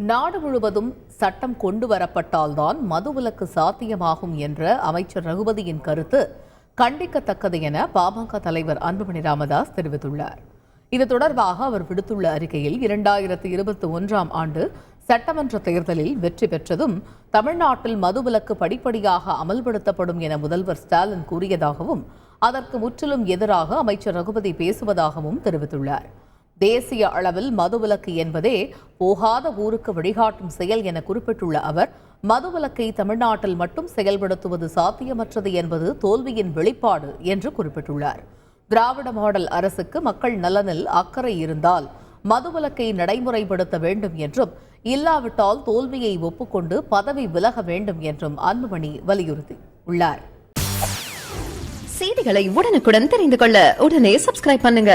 நாடு முழுவதும் சட்டம் கொண்டு வரப்பட்டால்தான் மதுவிலக்கு சாத்தியமாகும் என்ற அமைச்சர் ரகுபதியின் கருத்து கண்டிக்கத்தக்கது என பாமக தலைவர் அன்புமணி ராமதாஸ் தெரிவித்துள்ளார். இது தொடர்பாக அவர் விடுத்துள்ள அறிக்கையில் இரண்டாயிரத்தி இருபத்தி ஒன்றாம் ஆண்டு சட்டமன்ற தேர்தலில் வெற்றி பெற்றதும் தமிழ்நாட்டில் மதுவிலக்கு படிப்படியாக அமல்படுத்தப்படும் என முதல்வர் ஸ்டாலின் கூறியதாகவும் அதற்கு முற்றிலும் எதிராக அமைச்சர் ரகுபதி பேசுவதாகவும் தெரிவித்துள்ளார். தேசிய அளவில் மதுவிலக்கு என்பதே போகாத ஊருக்கு வழிகாட்டும் செயல் என குறிப்பிட்டுள்ள அவர் மதுவிலக்கை தமிழ்நாட்டில் மட்டும் செயல்படுத்துவது சாத்தியமற்றது என்பது தோல்வியின் வெளிப்பாடு என்று குறிப்பிட்டுள்ளார். திராவிட மாடல் அரசுக்கு மக்கள் நலனில் அக்கறை இருந்தால் மதுவிலக்கை நடைமுறைப்படுத்த வேண்டும் என்றும் இல்லாவிட்டால் தோல்வியை ஒப்புக்கொண்டு பதவி விலக வேண்டும் என்றும் அன்புமணி வலியுறுத்தி உள்ளார் செய்திகளை உடனுக்குடன் தெரிந்து கொள்ள உடனே சப்ஸ்கிரைப் பண்ணுங்க.